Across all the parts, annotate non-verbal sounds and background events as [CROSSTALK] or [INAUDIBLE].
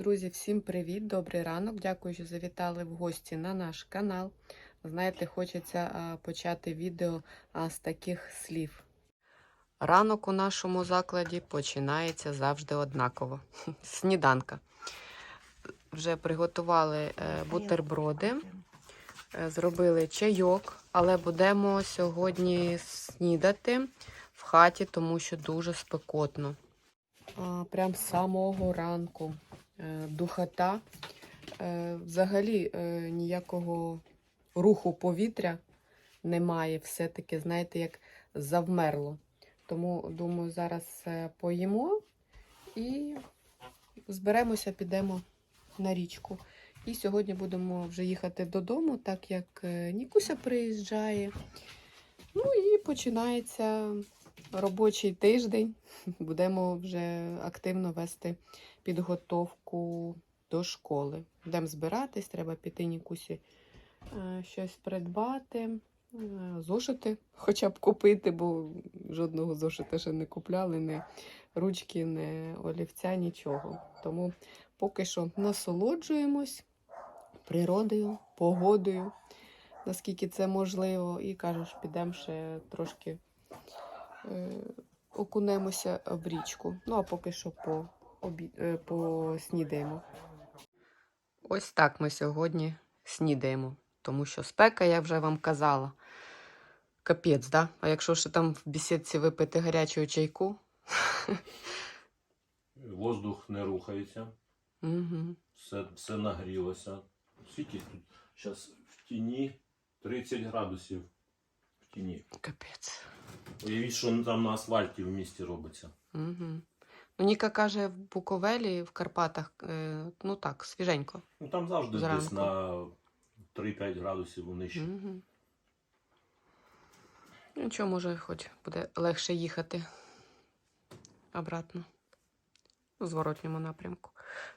Друзі, всім привіт, добрий ранок. Дякую, що завітали в гості на наш канал. Знаєте, хочеться почати відео з таких слів. Ранок у нашому закладі починається завжди однаково. [LAUGHS] Сніданка. Вже приготували е, бутерброди, е, зробили чайок, але будемо сьогодні снідати в хаті, тому що дуже спекотно. А, Прям з самого ранку. Е, Духота. Е, Взагалі е, ніякого руху повітря немає. Все-таки, знаєте, як завмерло. Тому, думаю, зараз поїмо і зберемося, підемо на річку. І сьогодні будемо вже їхати додому, так як Нікуся приїжджає. Ну і починається робочий тиждень. [LAUGHS] Будемо вже активно вести підготовку до школи. Будемо збиратись, треба піти Нікусі е, щось придбати, е, зошити хоча б купити, бо жодного зошита ще не купляли, ні ручки, ні олівця, нічого. Тому поки що насолоджуємось природою, погодою, наскільки це можливо, і кажеш, підемо ще трошки е, окунемося в річку. Ну, а поки що по, обі... е, поснідаємо. Ось так ми сьогодні снідаємо, тому що спека, я вже вам казала. Капець, да? А якщо ще там в бесідці випити гарячого чайку? Воздух не рухається, Угу. все, все нагрілося. Скільки тут зараз в тіні 30 градусів в тіні. Капець. Уявіть, що там на асфальті в місті робиться. Угу. Ну, Ніка каже, в Буковелі, в Карпатах, е, ну так, свіженько. Ну там завжди десь на 3-5 градусів нижче. Угу. Нічого, може, хоч буде легше їхати обратно. У зворотньому напрямку.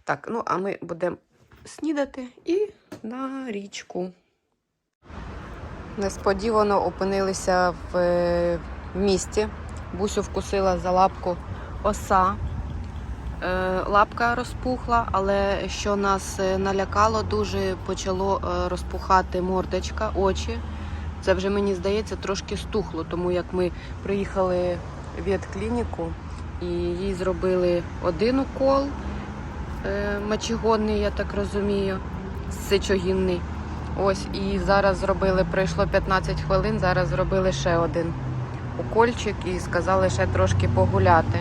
Так, ну а ми будемо снідати і на річку. Несподівано опинилися в е, місті. Бусю вкусила за лапку оса. Е, Лапка розпухла, але що нас е, налякало, дуже почало е, розпухати мордочка, очі. Це вже мені здається трошки стухло, тому як ми приїхали в ветклініку і їй зробили один укол мочегонний, я так розумію, сечогінний. Ось і зараз зробили, пройшло 15 хвилин, зараз зробили ще один укольчик і сказали ще трошки погуляти.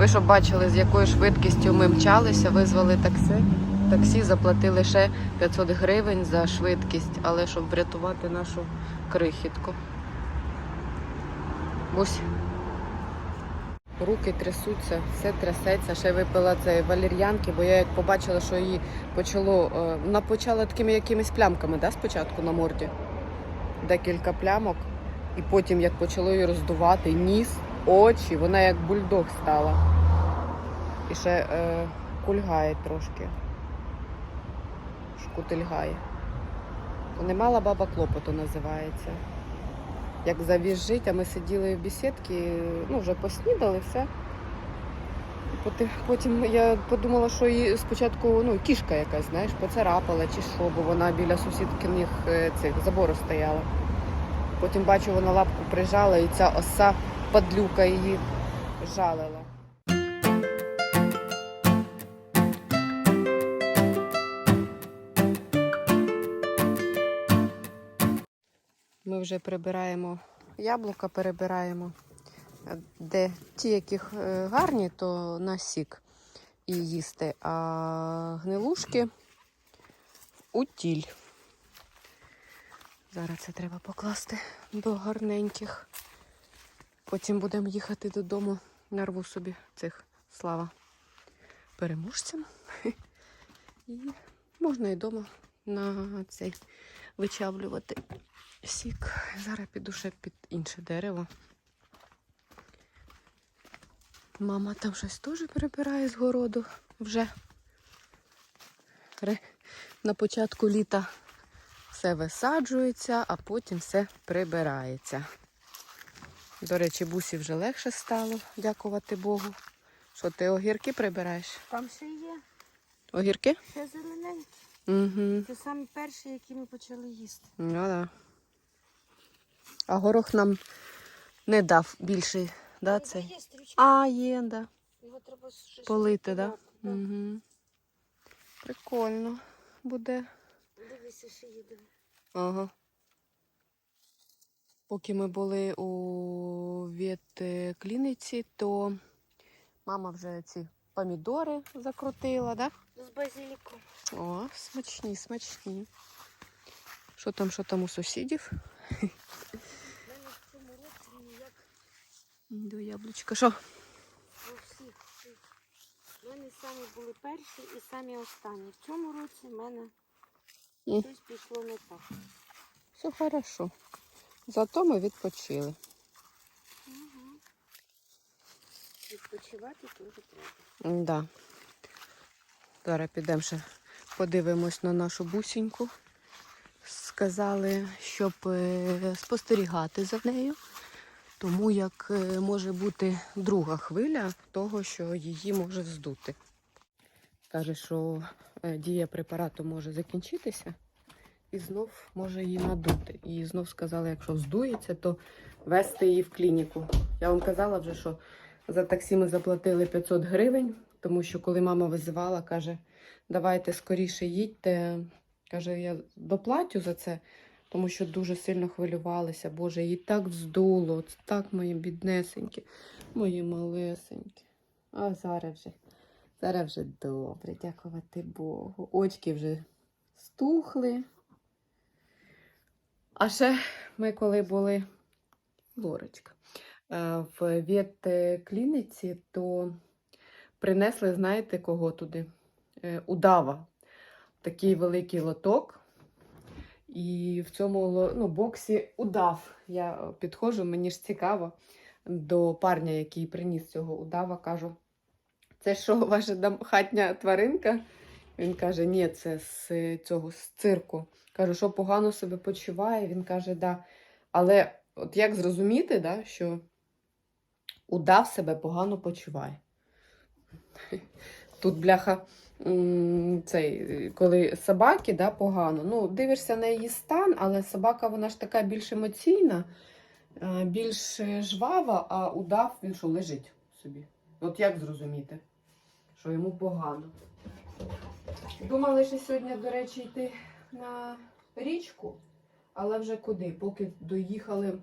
Ви щоб бачили, з якою швидкістю ми мчалися, визвали таксі. Таксі заплатили ще 500 гривень за швидкість, але щоб врятувати нашу крихітку. Ось. Руки трясуться, все трясеться. Ще випила цієї валір'янки, бо я як побачила, що її почало. е, Вона почала такими якимись плямками, да, спочатку на морді. Декілька плямок. І потім, як почало її роздувати, ніс, очі, вона як бульдог стала. І ще е, кульгає трошки. Шкутильгає. Не мала баба клопоту називається. Як завіжжить, а ми сиділи в бесідці, ну вже поснідали, все. Потім я подумала, що її спочатку ну, кішка якась, знаєш, поцарапала чи що, бо вона біля сусідкиних е, цих забору стояла. Потім бачу, вона лапку прижала, і ця оса падлюка її жалила. Ми вже прибираємо яблука, перебираємо. Де ті, яких е, гарні, то на сік і їсти, а гнилушки в утіль. Зараз це треба покласти до гарненьких. Потім будемо їхати додому, нарву собі цих слава переможцям. І можна і вдома на цей вичавлювати сік. Зараз піду ще під інше дерево. Мама там щось теж прибирає з городу вже. На початку літа все висаджується, а потім все прибирається. До речі, бусі вже легше стало, дякувати Богу. Що ти огірки прибираєш? Там ще є. Огірки? Ще зелененькі. Угу. Це самі перші, які ми почали їсти. Ну да. А горох нам не дав більший, да, цей? Є. А, є, да. Його треба щось Полити, да? да? Угу. Прикольно буде. Дивися, ще їде. Ага. Поки ми були у ветклініці, то мама вже ці помідори закрутила, да? З базиліком. О, смачні, смачні. Що там, що там у сусідів? До яблучка. Що? у всіх. У мене самі були перші і самі останні. В цьому році в мене щось пішло не так. Все хорошо. Зато ми відпочили. Угу. Відпочивати теж треба. Да. Зараз підемо ще подивимось на нашу бусіньку. Сказали, щоб е, спостерігати за нею, тому як е, може бути друга хвиля того, що її може здути. Каже, що е, дія препарату може закінчитися і знов може її надути. І знов сказали, якщо здується, то вести її в клініку. Я вам казала вже, що за таксі ми заплатили 500 гривень, тому що коли мама визивала, каже, давайте скоріше їдьте. Каже, я доплатю за це, тому що дуже сильно хвилювалися. Боже, її так вздуло, так мої біднесенькі, мої малесенькі. А зараз вже, зараз вже добре, дякувати Богу. Очки вже стухли. А ще ми коли були Лорочка е, в ветклініці, то принесли, знаєте, кого туди? Е, Удава. Такий великий лоток. І в цьому ну, боксі удав. Я підходжу, мені ж цікаво до парня, який приніс цього удава, кажу: це що, ваша хатня тваринка? Він каже, ні, це з цього з цирку. Кажу, що погано себе почуває. Він каже, да. Але от як зрозуміти, да, що удав себе погано почуває? Тут бляха, цей, коли собаки да, погано, ну, дивишся на її стан, але собака вона ж така більш емоційна, е, більш жвава, а удав він що лежить собі. От як зрозуміти, що йому погано? Думали, що сьогодні, до речі, йти на річку, але вже куди? Поки доїхали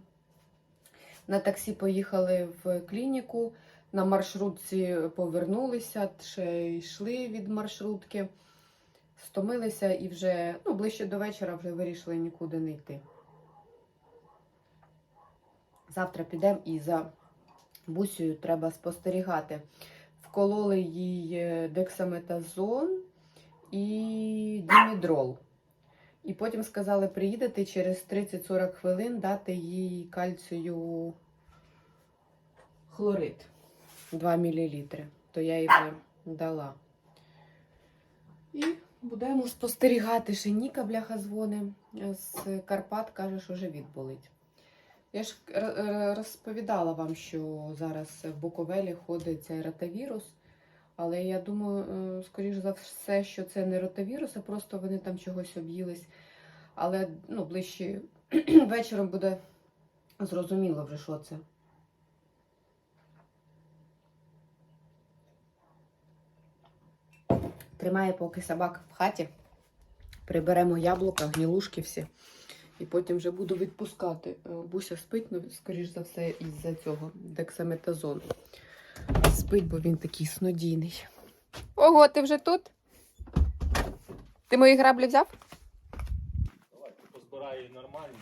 на таксі, поїхали в клініку, на маршрутці повернулися, ще йшли від маршрутки, стомилися і вже ну, ближче до вечора вже вирішили нікуди не йти. Завтра підемо і за бусею треба спостерігати. Вкололи їй е, дексаметазон і дімідрол. І потім сказали, приїдете через 30-40 хвилин дати їй кальцію хлорид 2 мл. То я їй дала. І будемо спостерігати. Ще Ніка бляха дзвони з Карпат, каже, що живіт болить. Я ж розповідала вам, що зараз в Буковелі ходить цей ротавірус. Але я думаю, е, скоріш за все, що це не ротавірус, а просто вони там чогось об'їлись. Але ну, ближче [CLEARS THROAT] вечором буде зрозуміло вже, що це. Тримає поки собак в хаті. Приберемо яблука, гнілушки всі. І потім вже буду відпускати. Е, Буся спить, ну, скоріш за все, із-за цього дексаметазону. Спить, бо він такий снодійний. Ого, ти вже тут? Ти мої граблі взяв? Її нормальні.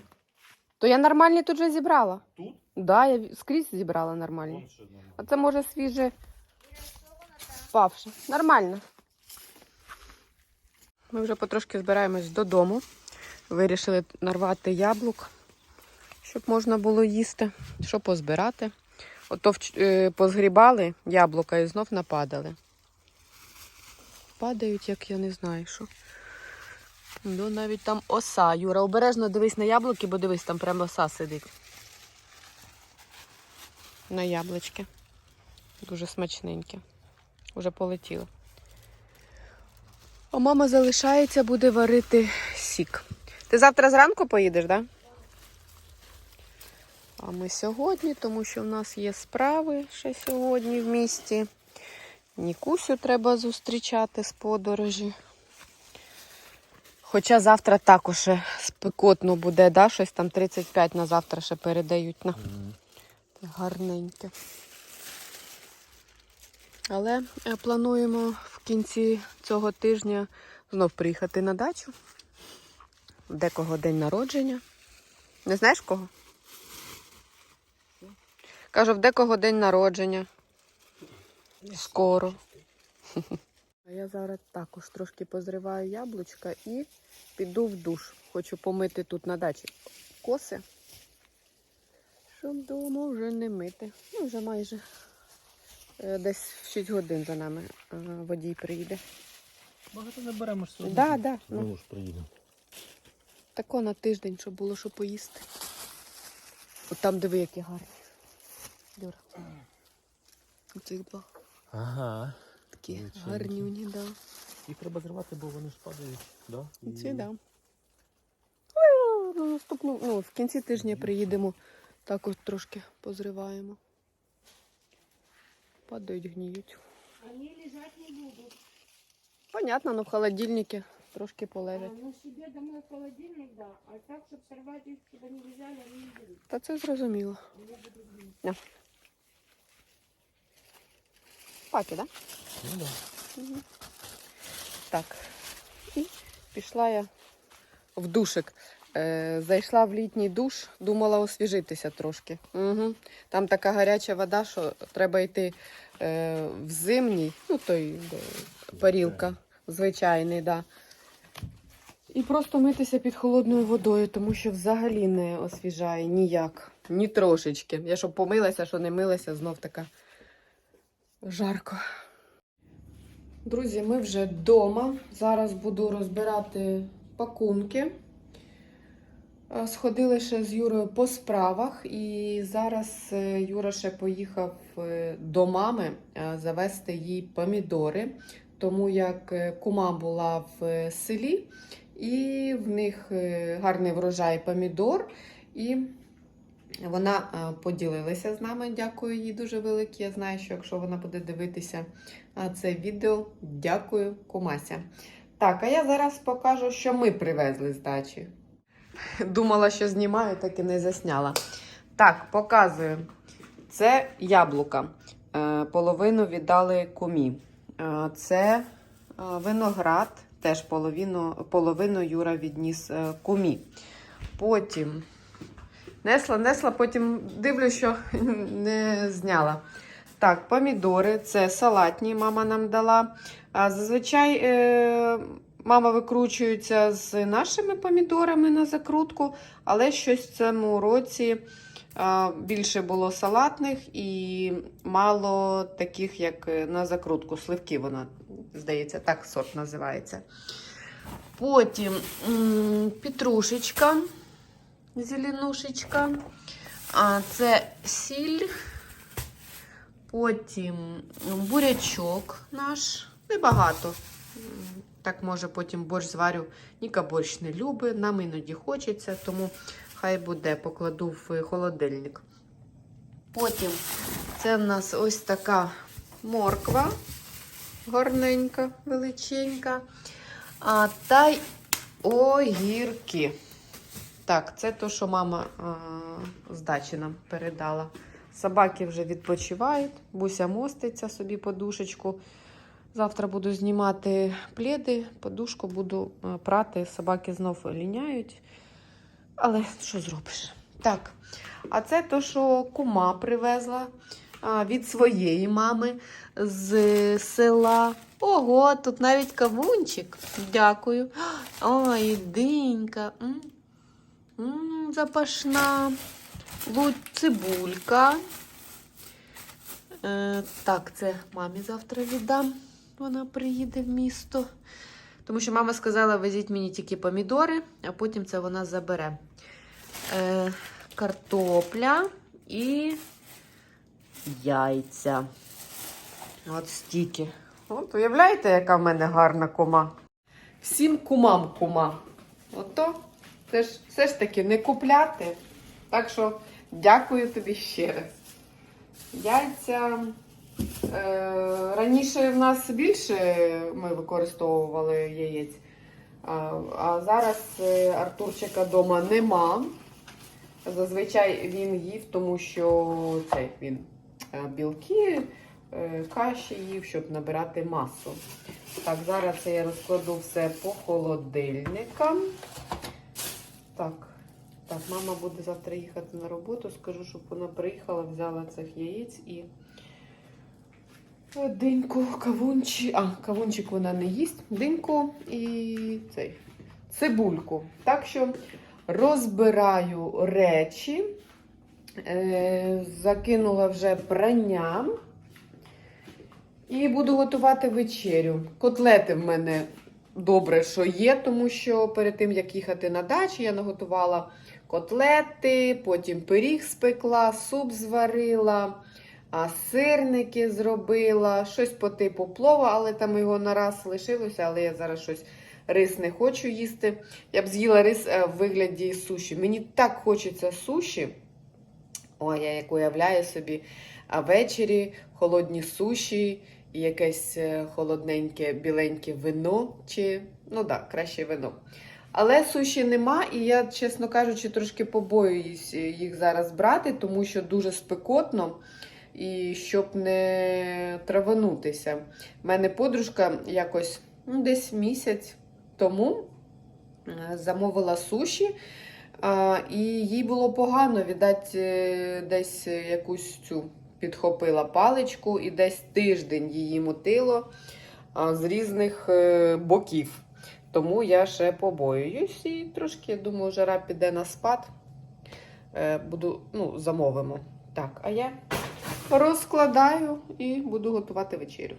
То я нормальні тут же зібрала. Тут? Да, я скрізь зібрала нормальні. А це може свіже впавши. Нормально. Ми вже потрошки збираємось додому. Вирішили нарвати яблук, щоб можна було їсти, що позбирати. Ото е, позгрібали яблука і знов нападали. Падають, як я не знаю що. Ну, навіть там оса. Юра, обережно дивись на яблуки, бо дивись, там прямо оса сидить. На яблучки. Дуже смачненькі. Уже полетіло. А мама залишається, буде варити сік. Ти завтра зранку поїдеш, так? Да? А ми сьогодні, тому що в нас є справи ще сьогодні в місті. Нікусю треба зустрічати з подорожі. Хоча завтра також спекотно буде, да? щось там 35 на завтра ще передають на гарненьке. Але е, плануємо в кінці цього тижня знов приїхати на дачу. В декого день народження. Не знаєш кого? Кажу, в декого день народження. Скоро. [LAUGHS] А я зараз також трошки позриваю яблучка і піду в душ. Хочу помити тут на дачі коси. Щоб вдома вже не мити. Ну, вже майже е, десь 6 годин за нами е, водій приїде. Багато не беремо ж сьогодні. Да, да, ну. Ну, ж приїдемо. Тако на тиждень, щоб було що поїсти. От там диви, які гарні. Юра. Оцих два. Ага. Такі Величенькі. гарнюні, да. Їх треба зривати, бо вони ж падають. Да? Ці, да. Ну, Наступну, ну, в кінці тижня приїдемо, також трошки позриваємо. Падають, гніють. Они лежать не будут. Понятно, ну в холодильнику трошки А, полежать. ну себе домой в холодильник, да. А так, чтобы сорвать их, чтобы лежали, они не будут. Та це зрозуміло. Они будут гнить. Паки, так? Ну, да. Мгм. Так. І пішла я в душик. Е, зайшла в літній душ, думала освіжитися трошки. Угу. Там така гаряча вода, що треба йти е, в зимній, ну той е, парілка, звичайний, да. І просто митися під холодною водою, тому що взагалі не освіжає ніяк, ні трошечки. Я щоб помилася, що не милася, знов така жарко. Друзі, ми вже вдома. Зараз буду розбирати пакунки. Е, Сходили ще з Юрою по справах, і зараз е, Юра ще поїхав е, до мами завести їй помідори, тому як кума була в селі, і в них гарний врожай помідор. І вона е, поділилася з нами. Дякую їй дуже велике. Я знаю, що якщо вона буде дивитися це відео, дякую, кумася. Так, а я зараз покажу, що ми привезли з дачі. Думала, що знімаю, так і не засняла. Так, показую. Це яблука. Е, Половину віддали кумі. Е, Це е, виноград, теж половину, половину Юра відніс е, кумі. Потім несла, несла, потім дивлюсь, що не зняла. Так, помідори це салатні, мама нам дала. А зазвичай е, мама викручується з нашими помідорами на закрутку, але щось в цьому році е, більше було салатних і мало таких, як е, на закрутку. Сливки вона, здається, так сорт називається. Потім м, петрушечка, зеленушечка. А, це сіль. Потім бурячок наш. Небагато. Так, може, потім борщ зварю. Ніка борщ не любить, нам іноді хочеться, тому хай буде, покладу в холодильник. Потім це в нас ось така морква, гарненька, величенька. А, та й огірки. Так, це то, що мама а, з дачі нам передала. Собаки вже відпочивають. Буся моститься собі подушечку. Завтра буду знімати пледи, подушку буду прати. Собаки знов ліняють. Але що зробиш? Так. А це то, що кума привезла від своєї мами з села. Ого, тут навіть кавунчик. Дякую. Ой, динька. М. М, запашна. Лу- Цибулька. Е, так, це мамі завтра віддам. Вона приїде в місто. Тому що мама сказала, везіть мені тільки помідори, а потім це вона забере. Е, картопля і яйця. От стільки. От, уявляєте, яка в мене гарна кома? всім кумам кума. Ото це ж все ж таки не купляти. Так що дякую тобі ще раз. Яйця. Е, раніше в нас більше ми використовували яєць. А, а зараз е, Артурчика вдома нема. Зазвичай він їв, тому що цей він е, білки, е, каші їв, щоб набирати масу. Так, зараз я розкладу все по холодильникам. Так, так, мама буде завтра їхати на роботу. Скажу, щоб вона приїхала, взяла цих яєць і е, диньку, кавунчик. А, кавунчик вона не їсть. Диньку і цей цибульку. Так що розбираю речі. Е, закинула вже прання. І буду готувати вечерю. Котлети в мене добре, що є, тому що перед тим, як їхати на дачу, я наготувала котлети, потім пиріг спекла, суп зварила, а сирники зробила, щось по типу плова, але там його на раз лишилося, але я зараз щось рис не хочу їсти. Я б з'їла рис е, в вигляді суші. Мені так хочеться суші. Ой, я як уявляю собі, а ввечері холодні суші якесь е, холодненьке біленьке вино, чи, ну так, да, краще вино. Але суші нема, і я, чесно кажучи, трошки побоююсь їх зараз брати, тому що дуже спекотно. І щоб не траванутися. У мене подружка якось ну, десь місяць тому е, замовила суші. І їй було погано, віддать, е, десь якусь цю підхопила паличку, і десь тиждень її мотило з різних е, боків. Тому я ще побоююсь і трошки, думаю, жара піде на спад. Е, буду, ну, замовимо. Так, а я розкладаю і буду готувати вечерю.